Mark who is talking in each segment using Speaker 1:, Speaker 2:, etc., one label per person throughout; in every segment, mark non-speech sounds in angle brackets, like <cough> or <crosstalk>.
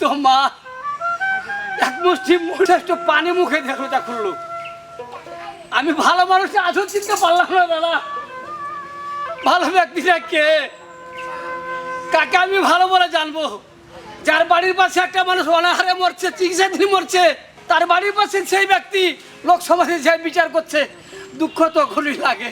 Speaker 1: তো মা। এক মুষ্টি মুঠে একটু পানি মুখে দেখল তা খুললো। আমি ভালো মানুষ আজও চিনতে পারলাম না, দাদা। ভালো ব্যক্তিটা কে? কাকে আমি ভালো বলে জানব? যার বাড়ির পাশে একটা মানুষ অনাহারে মরছে চিকিৎসা চিকিৎসাধীন মরছে, তার বাড়ির পাশে সেই ব্যক্তি লোকসভাতে যে বিচার করছে, দুঃখ তো তখনই লাগে।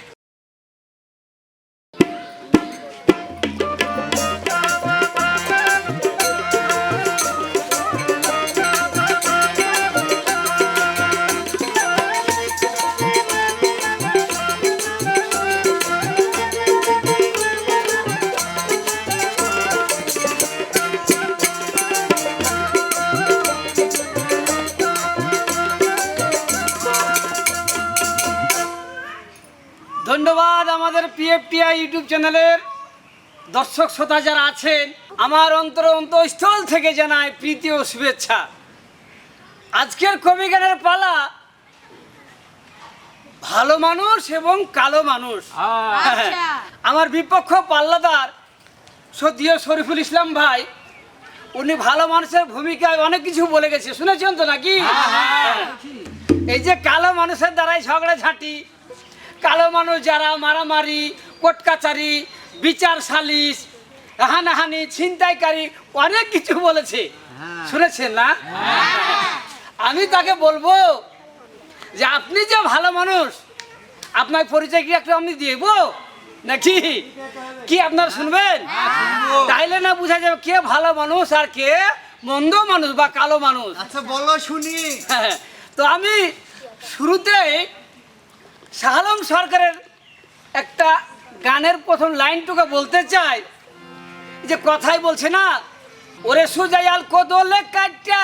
Speaker 1: আমাদের পিএফটিআই ইউটিউব চ্যানেলের দর্শক শ্রোতা যারা আছেন আমার অন্তর অন্তঃস্থল থেকে জানায় প্রীতি ও শুভেচ্ছা আজকের কবিগানের পালা ভালো মানুষ এবং কালো মানুষ
Speaker 2: আচ্ছা।
Speaker 1: আমার বিপক্ষ পাল্লাদার সদ্য শরীফুল ইসলাম ভাই উনি ভালো মানুষের ভূমিকায় অনেক কিছু বলে গেছে শুনেছেন তো নাকি হ্যাঁ। এই যে কালো মানুষের দ্বারাই ঝগড়া ঝাঁটি কালো মানুষ যারা মারামারি কোর্ট কাচারি বিচার সালিশ হানাহানি ছিনতাইকারী অনেক কিছু বলেছে। শুনেছেন না? আমি তাকে বলব যে আপনি যে ভালো মানুষ আপনার পরিচয় কি একটা আমি দিব? নাকি? কি আপনারা শুনবেন? তাইলে না বোঝা যাবে কে ভালো মানুষ আর কে মন্দ মানুষ বা কালো মানুষ।
Speaker 3: আচ্ছা বলো শুনি।
Speaker 1: হ্যাঁ, তো আমি শুরুতেই শাহালম সরকারের একটা গানের প্রথম লাইনটুকু বলতে চাই। যে কথাই বলছে না, ওরে সুজায়াল কদলে কাটটা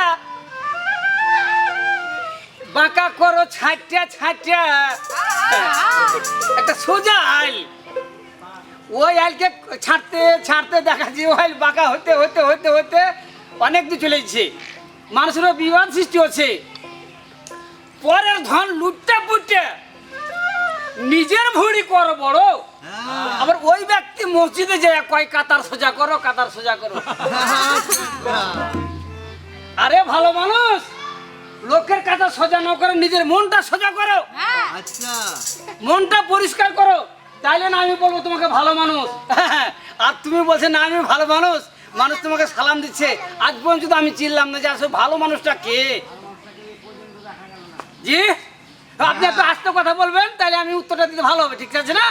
Speaker 1: বাঁকা করো ছাইটা ছাইটা একটা সোজা আইল ওই আইলকে ছাড়তে ছাড়তে দেখা যায়, ওই বাঁকা হতে হতে হতে হতে অনেক দূর চলে যাচ্ছে মানুষেরও বিবাদ সৃষ্টি হচ্ছে। পরের ধন লুটটা পুটে নিজের ভুড়ি কর বড়। আবার ওই ব্যক্তি মসজিদে যায় কয় কাতার সোজা করো কাতার সোজা করো। আরে ভালো মানুষ লোকের কাতার সোজা না করে নিজের মনটা সোজা করো।
Speaker 3: আচ্ছা।
Speaker 1: মনটা পরিষ্কার করো। তাইলে না আমি বলব তোমাকে ভালো মানুষ। <laughs> আর তুমি বলছে না আমি ভালো মানুষ মানুষ তোমাকে সালাম দিচ্ছে। আজ পর্যন্ত আমি চিনলাম না যে আসলে ভালো মানুষটা কে। জি? আপনি একটু আস্তে কথা বলবেন তাহলে আমি উত্তরটা দিতে ভালো হবে ঠিক আছে না?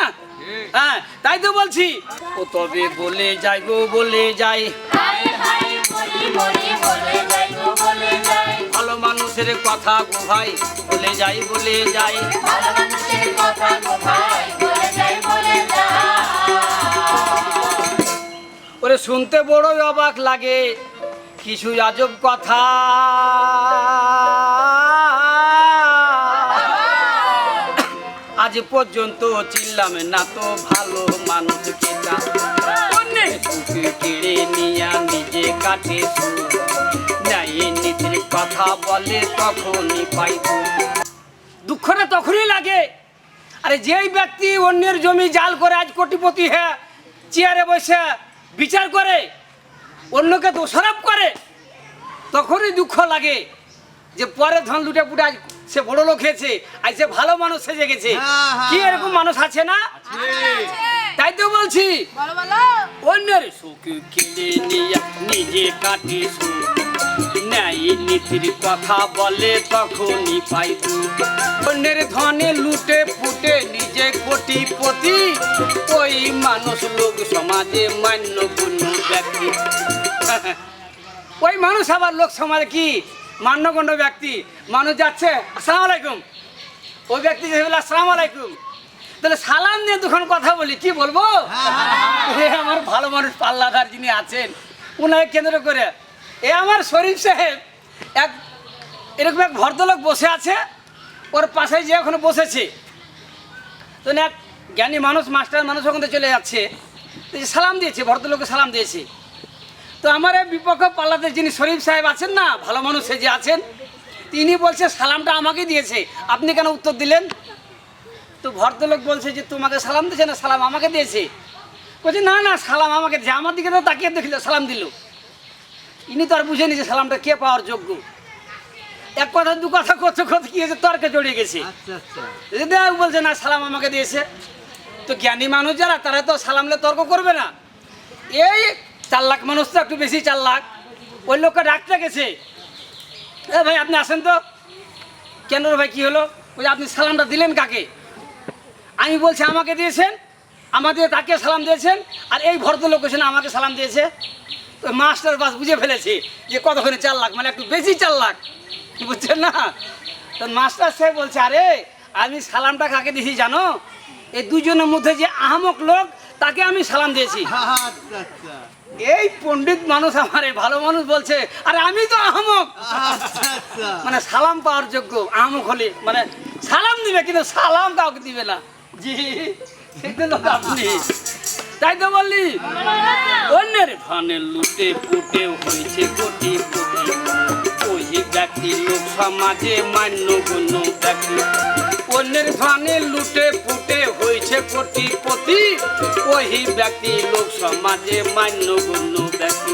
Speaker 1: হ্যাঁ তাই তো বলছি। ও তবে বলে যাই গো বলে যাই। ভালো মানুষের কথা গো ভাই বলে যাই বলে যাই। ওরে শুনতে বড়ই অবাক লাগে কিছু আজব কথা। আজ পর্যন্ত চিনলাম না তো ভালো মানুষ কেটা কেড়ে নিয়া নিজে কাটে নীতির কথা বলে তখনই পাই দুঃখটা তখনই লাগে। আরে যেই ব্যক্তি অন্যের জমি জাল করে আজ কোটিপতি হ্যাঁ চেয়ারে বসে বিচার করে অন্যকে দোষারোপ করে তখনই দুঃখ লাগে যে পরে ধন লুটে পুটে আজ সে বড় লোক হয়েছে আজ সে ভালো মানুষ সেজে গেছে।
Speaker 3: হ্যাঁ, হ্যাঁ,
Speaker 1: কি এরকম মানুষ আছে না? তাই তো বলছি।
Speaker 2: বলো বলো।
Speaker 1: অন্যের সুখ কিনে নিয়ে নিজে কাটে সুখ। ন্যায় নীতির কথা বলে তখনই পাই। অন্যের ধনে লুটে ফুটে নিজে কোটিপতি। ওই মানুষ লোক সমাজে মান্য কোনো ব্যক্তি। <laughs> ওই মানুষ আবার লোক সমাজে কি? মান্যগণ্য ব্যক্তি। মানুষ যাচ্ছে, আসসালাম আলাইকুম। ওই ব্যক্তি যে বলে, আসসালামু আলাইকুম। তাহলে সালাম নিয়ে দুখান কথা বলি, কি বলব? আমার ভালো মানুষ, পাল্লাদার যিনি আছেন, উনাকে কেন্দ্র করে। এ আমার শরীফ সাহেব, এক, এরকম এক ভদ্রলোক বসে আছে, ওর পাশে যে ওখানে বসেছে। তো এক জ্ঞানী মানুষ, মাস্টার মানুষ ওখানে চলে যাচ্ছে। সালাম দিয়েছে, ভদ্রলোককে সালাম দিয়েছে। তো আমার এই বিপক্ষ পাল্লাতে যিনি শরীফ সাহেব আছেন না ভালো মানুষ যে আছেন তিনি বলছে সালামটা আমাকে দিয়েছে। আপনি কেন উত্তর দিলেন? তো ভদ্রলোক বলছে যে তোমাকে সালাম দিয়েছে না সালাম আমাকে দিয়েছে? বলছে না না সালাম আমাকে দিয়েছে। আমার দিকে তো তাকিয়ে দেখল সালাম দিল। ইনি তো আর বুঝেনি যে সালামটা কে পাওয়ার যোগ্য। এক কথা দু কথা করতে করতে কি হয়েছে তর্কে জড়িয়ে গেছে।
Speaker 3: আচ্ছা আচ্ছা।
Speaker 1: দেখ বলছে না সালাম আমাকে দিয়েছে। তো জ্ঞানী মানুষ যারা তারা তো সালামলে তর্ক করবে না। এই চার লাখ মানুষ তো একটু বেশি চার লাখ ওই লোককে ডাকতে গেছে। এ ভাই, আপনি আসেন তো। কেন ভাই, কি হলো? ওই আপনি সালামটা দিলেন কাকে? আমি বলছি, আমাকে দিয়েছেন। আমাদের তাকে সালাম দিয়েছেন। আর এই ভদ্রলোক এসে আমাকে সালাম দিয়েছে। তো মাস্টার বাস বুঝে ফেলেছে যে কতক্ষণে চার লাখ মানে একটু বেশি চার লাখ বুঝছেন না? তো মাস্টার সাহেব বলছে, আরে, আমি সালামটা কাকে দিয়েছি জানো? এই দুজনের মধ্যে যে আহমক লোক তাকে আমি সালাম দিয়েছি।
Speaker 3: আচ্ছা আচ্ছা।
Speaker 1: এই পণ্ডিত মানুষ আমার ভালো মানুষ বলছে আরে আমি তো আহমক।
Speaker 3: আচ্ছা
Speaker 1: মানে সালাম পাওয়ার যোগ্য আহমক হলে মানে সালাম দিবে কিন্তু সালাম কাউকে দিবে না। জি আপনি। তাই তো বললি। অন্যের ফানে লুটে পুটে হয়েছে কোটি কোটি। ওই ব্যক্তি লোক সমাজে মান্য গণ্য ব্যক্তি। অন্যের ফানে লুটে পুটে হয়েছে কোটি পতি ওই ব্যক্তি, লোক সমাজে মান্য গণ্য ব্যক্তি।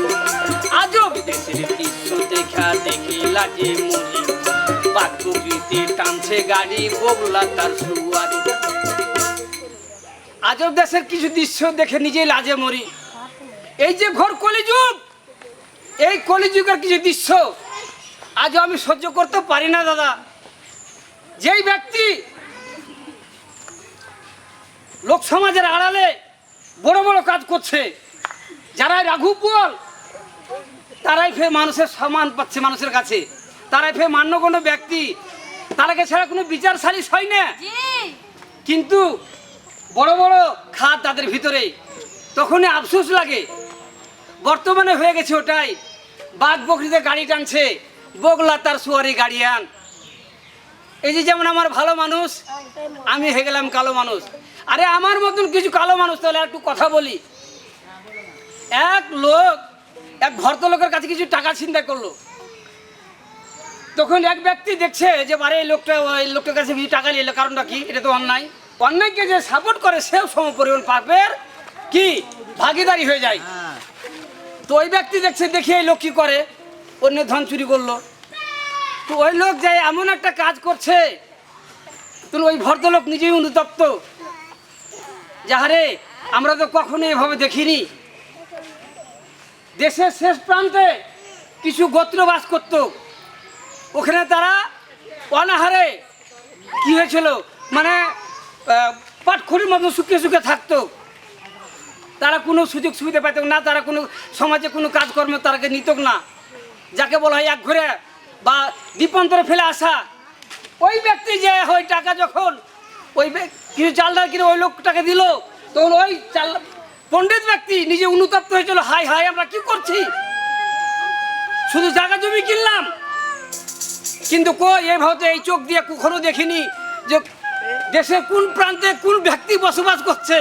Speaker 1: আজও বিদেশের দৃশ্য দেখা দেখি লাগে মরি বাক্যগীতে টানছে গাড়ি বগলা তার সুয়ারি। আজব দেশের কিছু দৃশ্য দেখে নিজেই লাজে মরি। এই যে ঘর কলিযুগ, এই কলিযুগের কিছু দৃশ্য, আজও আমি সহ্য করতে পারি না, দাদা। যেই ব্যক্তি লোক সমাজের আড়ালে বড় বড় কাজ করছে যারাই রাঘু বল তারাই ফের মানুষের সম্মান পাচ্ছে মানুষের কাছে। তারাই ফের মান্য কোনো ব্যক্তি। তারাকে ছাড়া কোনো বিচার সালিশ হয় না। কিন্তু বড় বড় খাত তাদের ভিতরে। তখনই আফসোস লাগে। বর্তমানে হয়ে গেছে ওটাই। বাঘ বকরিতে গাড়ি টানছে। বগলা তার সুয়ারি গাড়িয়ান এই যে যেমন আমার ভালো মানুষ আমি হয়ে গেলাম কালো মানুষ। আরে আমার মতন কিছু কালো মানুষ তাহলে একটু কথা বলি। এক লোক এক ভদ্রলোকের কাছে কিছু টাকা চিন্তা করল। তখন এক ব্যক্তি দেখছে যে বারে এই লোকটা ওই লোকটার কাছে কিছু টাকা নিয়ে এলো। কারণটা কি? এটা তো অন্যায়। অন্যায়কে যে সাপোর্ট করে সেও সমপরিমাণ পাপের কি? ভাগিদারি হয়ে যায়।
Speaker 3: হ্যাঁ।
Speaker 1: তো ওই ব্যক্তি দেখছে দেখি এই লোক কি করে? অন্য ধন চুরি করল। ওই লোক যে এমন একটা কাজ করছে তো ওই ভদ্রলোক নিজেই অনুতপ্ত। যাহারে আমরা তো কখনো এভাবে দেখিনি। দেশের শেষ প্রান্তে কিছু গোত্র বাস করত। ওখানে তারা অনাহারে কি হয়েছিল? মানে আহ, পাটখড়ির মতো শুকিয়ে শুকিয়ে থাকতো। তারা কোনো সুযোগ সুবিধা পেত না তারা কোনো সমাজে কোনো কাজকর্ম তারাকে নিত না। যাকে বলা হয় এক ঘুরে বা দ্বীপান্তরে ফেলে আসা ওই ব্যক্তি যে ওই টাকা যখন ওই কিছু চালদার কিনে ওই লোকটাকে দিল তখন ওই চাল পণ্ডিত ব্যক্তি নিজে অনুতপ্ত হয়েছিল হাই হাই আমরা কি করছি? শুধু জায়গা জমি কিনলাম। কিন্তু কই এইভাবে তো এই চোখ দিয়ে কখনো দেখিনি যে দেশের কোন প্রান্তে কোন ব্যক্তি বসবাস করছে।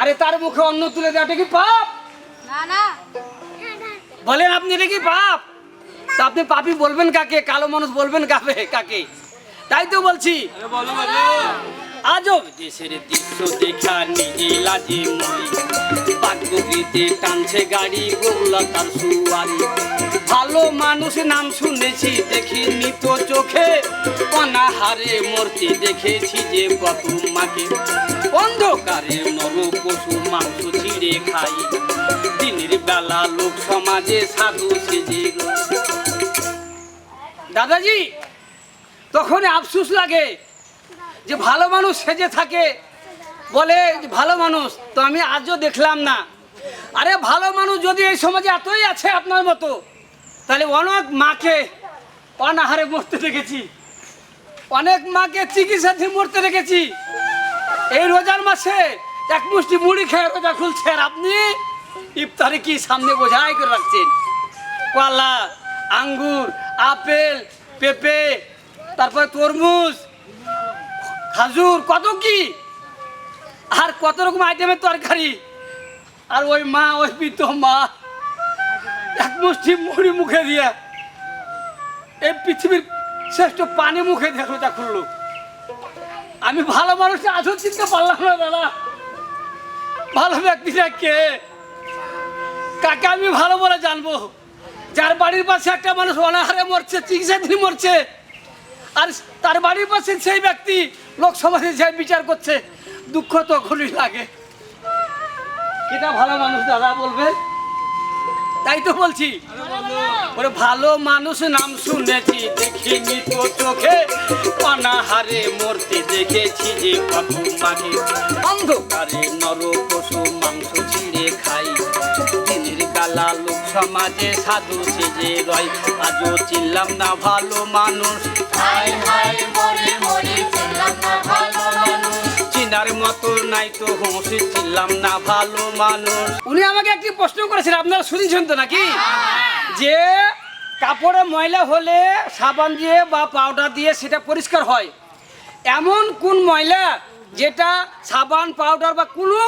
Speaker 1: আরে তার মুখে অন্ন তুলে দেওয়াটা কি পাপ?
Speaker 2: না না।
Speaker 1: বলেন আপনি এটা কি পাপ? তা আপনি পাপি বলবেন কাকে? কালো মানুষ বলবেন কাকে? কাকে? তাই তো বলছি। আজব। দেশের দৃশ্য দেখা নিজে লাজে মরি টানছে গাড়ি গোলা তার সুয়ারি। ভালো মানুষ নাম শুনেছি দেখি নিত চোখে। অনাহারে মরতে দেখেছি যে কত মাকে। অন্ধকারে নর পশু মাংস ছিঁড়ে খাই দিনের বেলা লোক সমাজে সাধু সেজে। দাদাজি তখন আফসুস লাগে যে ভালো মানুষ সেজে থাকে। বলে ভালো মানুষ, তো আমি আজও দেখলাম না। আরে ভালো মানুষ যদি এই সমাজে এতই আছে আপনার মতো, তাহলে অনেক মাকে অনাহারে মরতে দেখেছি। অনেক মাকে চিকিৎসাধীন মরতে দেখেছি। এই রোজার মাসে এক মুষ্টি মুড়ি খেয়ে রোজা খুলছে, আর আপনি ইফতারে কি সামনে বোঝাই করে রাখছেন? কলা, আঙ্গুর আপেল, পেঁপে, তারপর তরমুজ, খাজুর, কত কি? আর কত রকম আইটেমের তরকারি? আর ওই মা, ওই বৃদ্ধ মা, এক মুষ্টি মুড়ি মুখে দিয়ে এই পৃথিবীর শ্রেষ্ঠ পানি মুখে দিয়ে রোজা খুললো। আমি ভালো মানুষটা আজও চিনতে পারলাম না, দাদা। ভালো ব্যক্তিটা কে? কাকে আমি ভালো বলে জানব? যার বাড়ির পাশে একটা মানুষ অনাহারে মরছে চিকিৎসাধীন মরছে আর তার বাড়ির পাশে সেই ব্যক্তি লোক সমাজে যে বিচার করছে দুঃখ তখনই লাগে। এটা ভালো মানুষ দাদা বলবে? তাই তো বলছি। ওরে ভালো মানুষ নাম শুনেছি দেখিনি তো চোখে। অনাহারে মরতে দেখেছি যে কত মাগে অন্ধকারে বেলা লোক সমাজে সাধু সেজে রয় আজও চিনলাম না ভালো মানুষ।
Speaker 2: হায় হায় মরে মরে ছিলাম না ভালো মানুষ।
Speaker 1: চিনার মতো নাই তো হুঁসি ছিলাম না ভালো মানুষ। উনি আমাকে একটি প্রশ্ন করেছেন আপনারা শুনেছেন তো নাকি? যে কাপড়ে ময়লা হলে সাবান দিয়ে বা পাউডার দিয়ে সেটা পরিষ্কার হয়। এমন কোন ময়লা যেটা সাবান পাউডার বা কোনো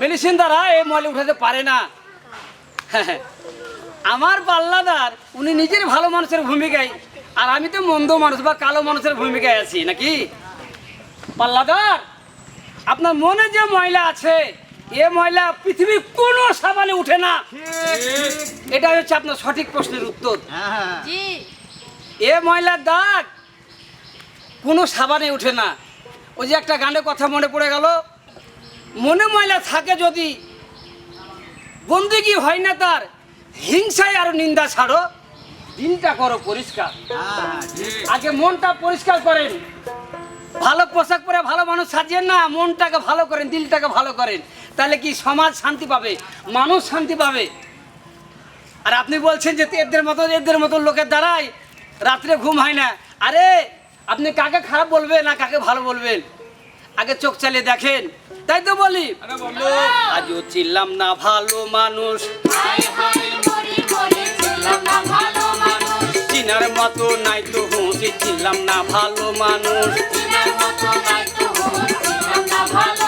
Speaker 1: মেডিসিন দ্বারা এই ময়লা উঠাতে পারে না? আমার পাল্লাদার উনি নিজের ভালো মানুষের ভূমিকায় আর আমি তো মন্দ মানুষ বা কালো মানুষের ভূমিকায় আছি নাকি? পাল্লাদার আপনার মনে যে ময়লা আছে এ ময়লা পৃথিবীর কোনো সাবানে উঠে না। এটা হচ্ছে আপনার সঠিক প্রশ্নের উত্তর।
Speaker 3: হ্যাঁ
Speaker 1: এ ময়লার দাগ কোনো সাবানে উঠে না। ওই যে একটা গানের কথা মনে পড়ে গেল মনে ময়লা থাকে যদি বন্দিগি হয় না তার। হিংসায় আর নিন্দা ছাড়ো। দিনটা করো পরিষ্কার। আগে মনটা পরিষ্কার করেন। ভালো পোশাক পরে ভালো মানুষ সাজিয়েন না, মনটাকে ভালো করেন, দিলটাকে ভালো করেন। তাহলে কি সমাজ শান্তি পাবে? মানুষ শান্তি পাবে? আর আপনি বলছেন যে এদের মতো এদের মতো লোকের দ্বারাই রাত্রে ঘুম হয় না। আরে, আপনি কাকে খারাপ বলবেন না কাকে ভালো বলবেন? আগে চোখ চালিয়ে দেখেন। তাই তো বলি। আজও চিল্লাম না ভালো মানুষ।
Speaker 2: মরে মরে ছিলাম না ভালো মানুষ
Speaker 1: চিনার মতো নাই তো হুঁসি চিল্লাম না ভালো মানুষ।
Speaker 2: চিনার মতো নাই তো ছিলাম না ভালো